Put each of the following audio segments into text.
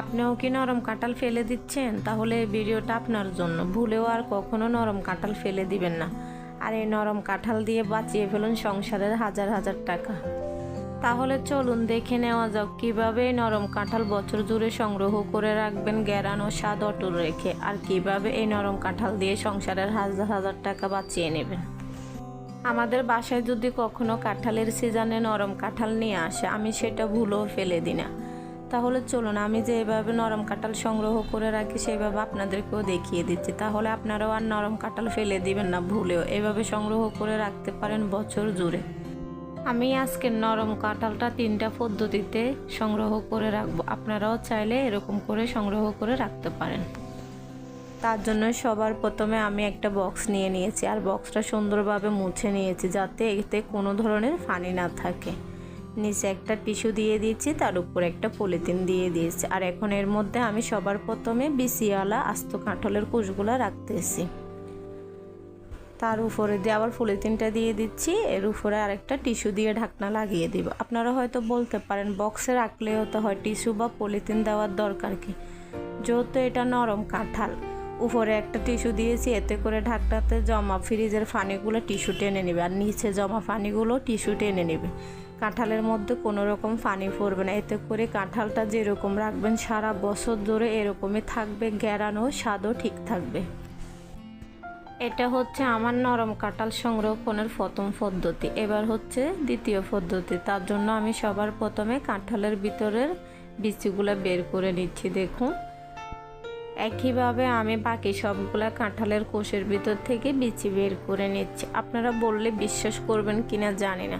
আপনিও কি নরম কাঁঠাল ফেলে দিচ্ছেন? তাহলে এই ভিডিওটা আপনার জন্য। ভুলেও আর কখনো নরম কাঁঠাল ফেলে দিবেন না। আর এই নরম কাঁঠাল দিয়ে বাঁচিয়ে ফেলুন সংসারের হাজার হাজার টাকা। তাহলে চলুন দেখে নেওয়া যাক কীভাবে এই নরম কাঁঠাল বছর জুড়ে সংগ্রহ করে রাখবেন গ্যারান ও স্বাদ অটুট রেখে। আর কীভাবে এই নরম কাঁঠাল দিয়ে সংসারের হাজার হাজার টাকা বাঁচিয়ে নেবেন? আমাদের বাসায় যদি কখনো কাঁঠালের সিজনে নরম কাঁঠাল নিয়ে আসে, আমি সেটা ভুলেও ফেলে দিই না। তাহলে চলুন, আমি যে এভাবে নরম কাঁঠাল সংগ্রহ করে রাখি সেইভাবে আপনাদেরকেও দেখিয়ে দিচ্ছি। তাহলে আপনারাও আর নরম কাঁঠাল ফেলে দিবেন না, ভুলেও। এভাবে সংগ্রহ করে রাখতে পারেন বছর জুড়ে। আমি আজকে নরম কাঁঠালটা তিনটা পদ্ধতিতে সংগ্রহ করে রাখব। আপনারাও চাইলে এরকম করে সংগ্রহ করে রাখতে পারেন। তার জন্য সবার প্রথমে আমি একটা বক্স নিয়ে নিয়েছি। আর বক্সটা সুন্দরভাবে মুছে নিয়েছি যাতে এতে কোনো ধরনের ফানি না থাকে। নিচে একটা টিস্যু দিয়ে দিয়েছি, তার উপর একটা পলিথিন দিয়ে দিয়েছি। আর এখন এর মধ্যে আমি সবার প্রথমে বিসিওয়ালা আস্ত কাঁঠালের কুশগুলো রাখতেছি। তার উপরে দিয়ে আবার পলিথিনটা দিয়ে দিচ্ছি, এর উপরে আরেকটা টিস্যু দিয়ে ঢাকনা লাগিয়ে দিব। আপনারা হয়তো বলতে পারেন, বক্সে রাখলেও তো হয়, টিস্যু বা পলিথিন দেওয়ার দরকার কি? যেহেতু এটা নরম কাঁঠাল, উপরে একটা টিস্যু দিয়েছি, এতে করে ঢাকটাতে জমা ফ্রিজের ফানিগুলো টিস্যু টেনে নেবে। আর নিচে জমা ফানিগুলো টিস্যু টেনে নেবে। কাঁঠালের মধ্যে কোনো রকম পানি পড়বে না। এতে করে কাঁঠালটা যেরকম রাখবেন, সারা বছর ধরে এরকমই থাকবে গ্যারানো স্বাদও ঠিক থাকবে। এটা হচ্ছে আমার নরম কাঁঠাল সংরক্ষণের প্রথম পদ্ধতি। এবার হচ্ছে দ্বিতীয় পদ্ধতি। তার জন্য আমি সবার প্রথমে কাঁঠালের ভিতরের বিচিগুলো বের করে নিচ্ছি, দেখুন। একইভাবে আমি বাকি সবগুলা কাঁঠালের কোষের ভিতর থেকে বিচি বের করে নিচ্ছি। আপনারা বললে বিশ্বাস করবেন কিনা জানি না।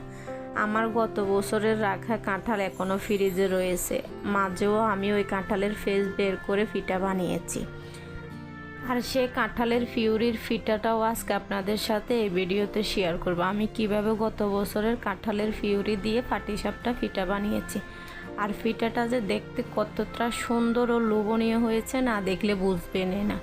আমার গত বছরের রাখা কাঁঠাল এখনও ফ্রিজে রয়েছে। মাঝেও আমি ওই কাঁঠালের ফেস বের করে ফিটা বানিয়েছি। আর সে কাঁঠালের ফিউরির ফিটাটাও আজকে আপনাদের সাথে এই ভিডিওতে শেয়ার করব। আমি কীভাবে গত বছরের কাঁঠালের ফিউরি দিয়ে পাটিসাপটা ফিটা বানিয়েছি। আর ফিটাটা যে দেখতে কতটা সুন্দর ও লোভনীয় হয়েছে না দেখলে বুঝবেনই না।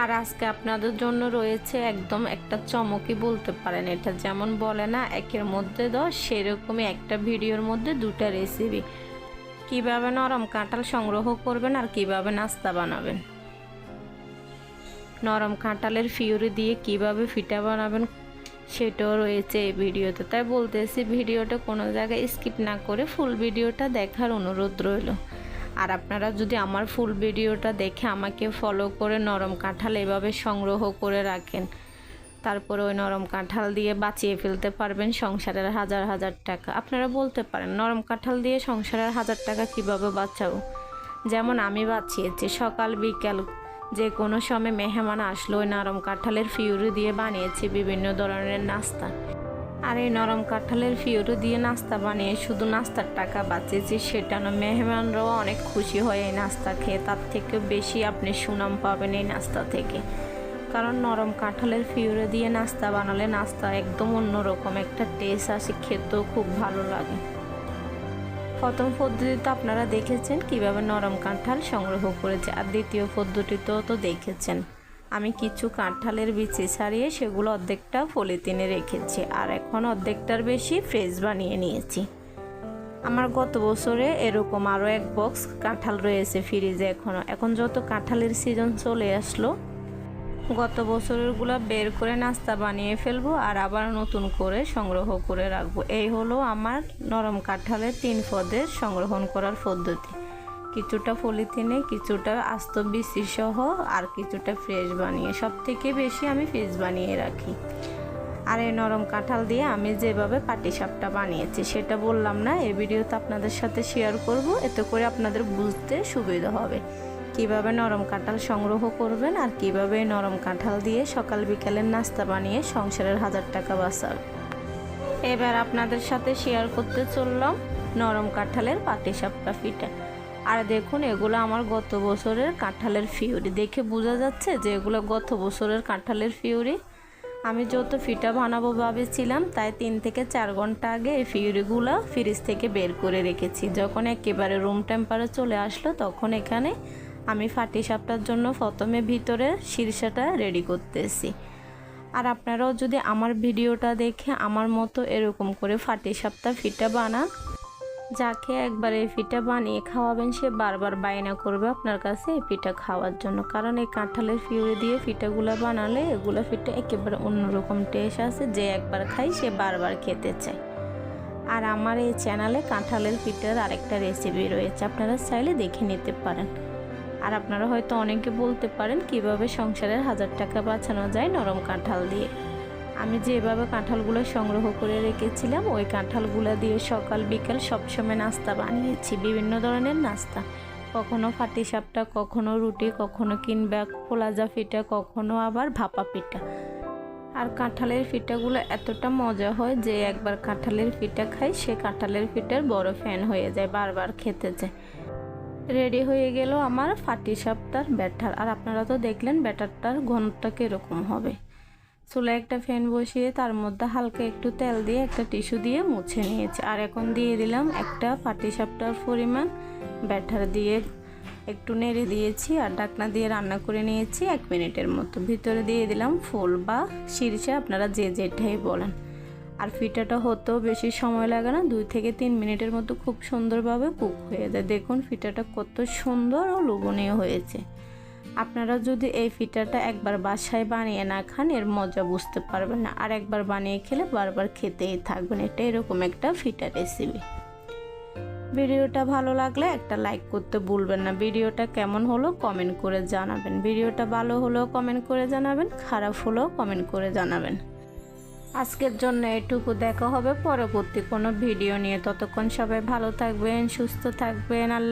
আর আজকে আপনাদের জন্য রয়েছে একদম একটা চমকই বলতে পারেন। এটা যেমন বলে না, একের মধ্যে দশ, সেরকমই একটা ভিডিওর মধ্যে দুটা রেসিপি কীভাবে নরম কাঁঠাল সংগ্রহ করবেন আর কীভাবে নাস্তা বানাবেন? নরম কাঁঠালের ফিউরি দিয়ে কীভাবে ফিটা বানাবেন সেটাও রয়েছে এই ভিডিওতে। তাই বলতেছি, ভিডিওটা কোনো জায়গায় স্কিপ না করে ফুল ভিডিওটা দেখার অনুরোধ রইল। আর আপনারা যদি আমার ফুল ভিডিওটা দেখে আমাকে ফলো করে নরম কাঁঠাল এভাবে সংগ্রহ করে রাখেন, তারপরে ওই নরম কাঁঠাল দিয়ে বাঁচিয়ে ফেলতে পারবেন সংসারের হাজার হাজার টাকা। আপনারা বলতে পারেন, নরম কাঁঠাল দিয়ে সংসারের হাজার টাকা কীভাবে বাঁচাবো? যেমন আমি বাঁচিয়েছি, সকাল, বিকাল যে কোনো সময় মেহমান আসলো, ওই নরম কাঁঠালের ফিউরি দিয়ে বানিয়েছি বিভিন্ন ধরনের নাস্তা। আর এই নরম কাঁঠালের ফিউরি দিয়ে নাস্তা বানিয়ে শুধু নাস্তার টাকা বাঁচিয়েছি, সেটা না, মেহমানরাও অনেক খুশি হয় এই নাস্তা খেয়ে, তার থেকে বেশি আপনি সুনাম পাবেন এই নাস্তা থেকে। কারণ নরম কাঁঠালের ফিউরে দিয়ে নাস্তা বানালে নাস্তা একদম অন্যরকম, একটা টেস্ট আসে, খেতেও খুব ভালো লাগে। প্রথম পদ্ধতিতে আপনারা দেখেছেন, কীভাবে নরম কাঁঠাল সংগ্রহ করেছে, আর দ্বিতীয় পদ্ধতিতেও তো দেখেছেন। আমি কিছু কাঁঠালের বিচি ছাড়িয়ে সেগুলো অর্ধেকটা পলিথিনে রেখেছি আর এখন অর্ধেকটার বেশি ফ্রেশ বানিয়ে নিয়েছি। আমার গত বছরে এরকম আরও এক বক্স কাঁঠাল রয়েছে ফ্রিজে এখনও এখন যত কাঁঠালের সিজন চলে আসলো, গত বছরেরগুলো বের করে নাস্তা বানিয়ে ফেলব আর আবার নতুন করে সংগ্রহ করে রাখব। এই হলো আমার নরম কাঁঠালের তিন পদের সংগ্রহণ করার পদ্ধতি। কিছুটা পলিথিনে, কিছুটা আস্ত বিসি সহ আর কিছুটা ফ্রেশ বানিয়ে সব থেকে বেশি আমি ফ্রেশ বানিয়ে রাখি। আর এই নরম কাঁঠাল দিয়ে আমি যেভাবে পাটিসাপটা বানিয়েছি, সেটা বললাম না, এই ভিডিওতে আপনাদের সাথে শেয়ার করব। এতে করে আপনাদের বুঝতে সুবিধা হবে। কীভাবে নরম কাঁঠাল সংগ্রহ করবেন আর কীভাবে নরম কাঁঠাল দিয়ে সকাল বিকালের নাস্তা বানিয়ে সংসারের হাজার টাকা বাঁচাবে এবার আপনাদের সাথে শেয়ার করতে চললাম নরম কাঁঠালের পাটিসাপটা পিঠা আর দেখুন, এগুলো আমার গত বছরের কাঁঠালের ফিউরি। দেখে বোঝা যাচ্ছে যে এগুলো গত বছরের কাঁঠালের ফিউরি। আমি যত ফিটা বানাবো ভাবেছিলাম, তাই তিন থেকে চার ঘণ্টা আগে এই ফিউরিগুলো ফ্রিজ থেকে বের করে রেখেছি। যখন একেবারে রুম টেম্পারে চলে আসলো, তখন এখানে আমি ফাটি সাপটার জন্য প্রথমে ভিতরে শীর্ষাটা রেডি করতেছি। আর আপনারাও যদি আমার ভিডিওটা দেখে আমার মতো এরকম করে ফাটি সাপটা ফিটা বানান যাকে একবার এই পিঠা বানিয়ে খাওয়াবেন, সে বারবার বায়না করবে আপনার কাছে এই পিঠা খাওয়ার জন্য। কারণ এই কাঁঠালের ফিউরে দিয়ে পিঠাগুলো বানালে এগুলো পিঠা একেবারে অন্যরকম টেস্ট আছে। যে একবার খাই সে বারবার খেতে চায়। আর আমার এই চ্যানেলে কাঁঠালের পিঠার আরেকটা রেসিপি রয়েছে, আপনারা চাইলে দেখে নিতে পারেন। আর আপনারা হয়তো অনেকে বলতে পারেন, কীভাবে সংসারের হাজার টাকা বাঁচানো যায় নরম কাঁঠাল দিয়ে। আমি যেভাবে কাঁঠালগুলো সংগ্রহ করে রেখেছিলাম, ওই কাঁঠালগুলো দিয়ে সকাল বিকাল সবসময় নাস্তা বানিয়েছি, বিভিন্ন ধরনের নাস্তা। কখনো ফাটি সাপটা, কখনো রুটি, কখনো কিংবা খোলাজা পিঠা কখনো আবার ভাপা পিঠা আর কাঁঠালের পিঠাগুলো এতটা মজা হয় যে একবার কাঁঠালের পিঠা খাই, সে কাঁঠালের পিঠার বড় ফ্যান হয়ে যায়, বারবার খেতে যায় রেডি হয়ে গেল আমার ফাটি সাপটার ব্যাটার। আর আপনারা তো দেখলেন ব্যাটারটার ঘনটা কীরকম হবে। চুলে একটা ফ্যান বসিয়ে তার মধ্যে হালকা একটু তেল দিয়ে একটা টিস্যু দিয়ে মুছে নিয়েছি। আর এখন দিয়ে দিলাম একটা ফাটি সাপটার পরিমাণ। ব্যাটার দিয়ে একটু নেড়ে দিয়েছি আর ডাকনা দিয়ে রান্না করে নিয়েছি এক মিনিটের মতো। ভিতরে দিয়ে দিলাম ফুল বা শীর্ষে আপনারা যে যেটাই বলেন। আর ফিটাটা হতেও বেশি সময় লাগে না, দুই থেকে তিন মিনিটের মতো খুব সুন্দরভাবে কুক হয়ে যায়। দেখুন ফিটাটা কত সুন্দর ও লোভনীয় হয়েছে। আপনারা যদি এই ফিটাটা একবার বাসায় বানিয়ে না খান, এর মজা বুঝতে পারবেন না। আর একবার বানিয়ে খেলে বারবার খেতেই থাকবেন। এটা এরকম একটা ফিটা রেসিপি ভিডিওটা ভালো লাগলে একটা লাইক করতে ভুলবেন না। ভিডিওটা কেমন হলো কমেন্ট করে জানাবেন। ভিডিওটা ভালো হলেও কমেন্ট করে জানাবেন, খারাপ হলেও কমেন্ট করে জানাবেন। আজকের জন্য এটুকু। দেখা হবে পরবর্তী কোনো ভিডিও নিয়ে। ততক্ষণ সবাই ভালো থাকবেন, সুস্থ থাকবেন। আল্লাহ